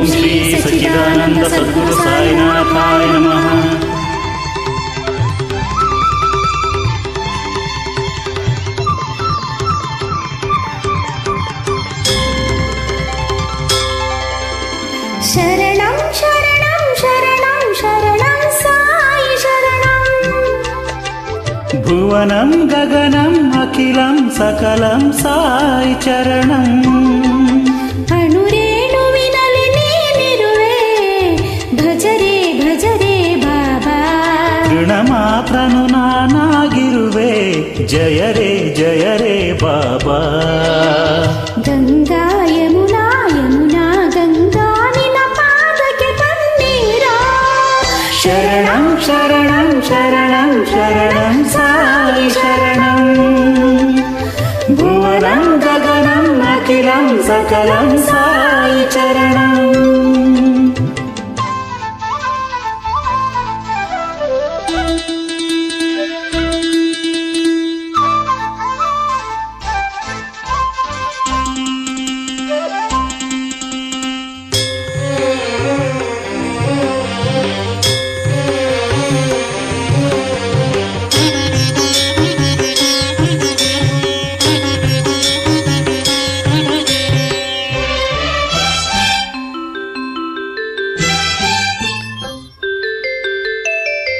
ఓం శ్రీ సచిదానంద సద్గురు సాయినాథాయ నమః శరణం శరణం శరణం శరణం సాయి శరణం భువనం గగనం అఖిలం సకలం సాయి చరణం జయ రే జయ రే బాబా. సాయి చరణం.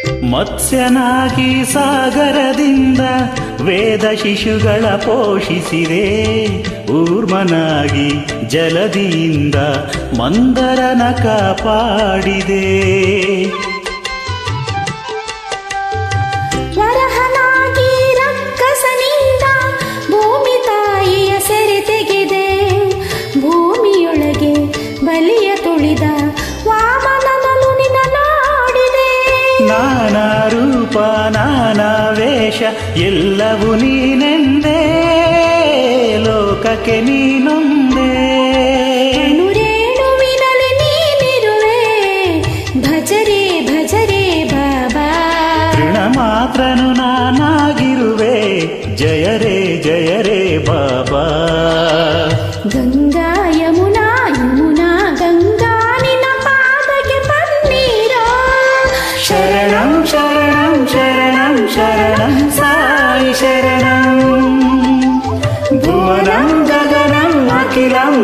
ಮತ್ಸ್ಯನಾಗಿ ಸಾಗರದಿಂದ ವೇದ ಶಿಶುಗಳ ಪೋಷಿಸಿದೆ. ಊರ್ಮನಾಗಿ ಜಲದಿಯಿಂದ ಮಂದರನ ಕಾಪಾಡಿದೆ. ನಾನಾ ರೂಪ ನಾನಾ ವೇಷ ಎಲ್ಲವೂ ನೀನೆಂದೇ ಲೋಕಕ್ಕೆ ನೀನೊಂದೇ ಅಣುರೇಣುವಿನಲ್ಲಿ ನೀನಿರುವೆ ಭಜರೆ ಭಜರೆ ಬಾಬಾ ತೃಣ ಮಾತ್ರನು ನಾನಾಗಿರುವೆ ಜಯ ರೇ ಜಯ ರೇ ಬಾಬಾ ಗಂಗಾ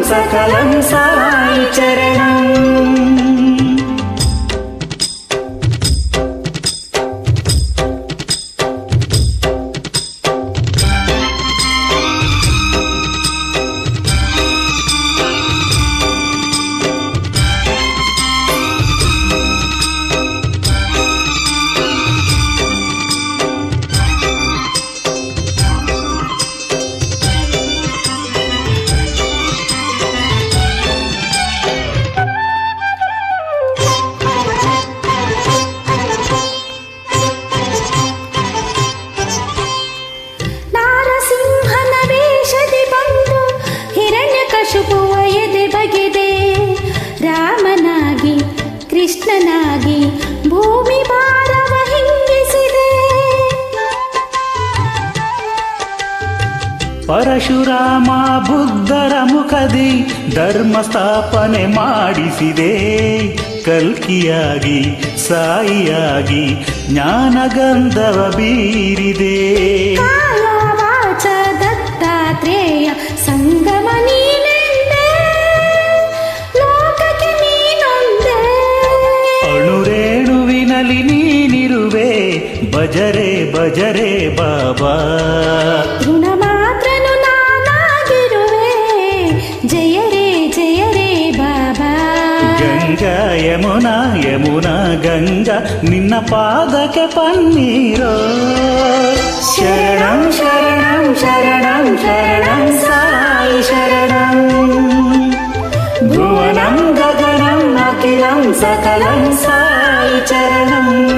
సకలం సాయి చరణం. ಕಶುಪುವ ಎದೆ ಬಗೆದೆ. ರಾಮನಾಗಿ ಕೃಷ್ಣನಾಗಿ ಭೂಮಿ ಭಾರವ ಹಿಂಗಿಸಿದೆ. ಪರಶುರಾಮ ಬುದ್ಧರ ಮುಖದಿ ಧರ್ಮ ಸ್ಥಾಪನೆ ಮಾಡಿಸಿದೆ. ಕಲ್ಕಿಯಾಗಿ ಸಾಯಿಯಾಗಿ ಜ್ಞಾನಗಂಧವ ಬೀರಿದೆ. బజరే బజరే బాబా. యమునా యమునా గంగా నిన్న పాదక పన్నీరో. శరణం శరణం శరణం శరణం సాయి శరణం. భువనం గగనం అఖిలం సకలం సాయి చరణం.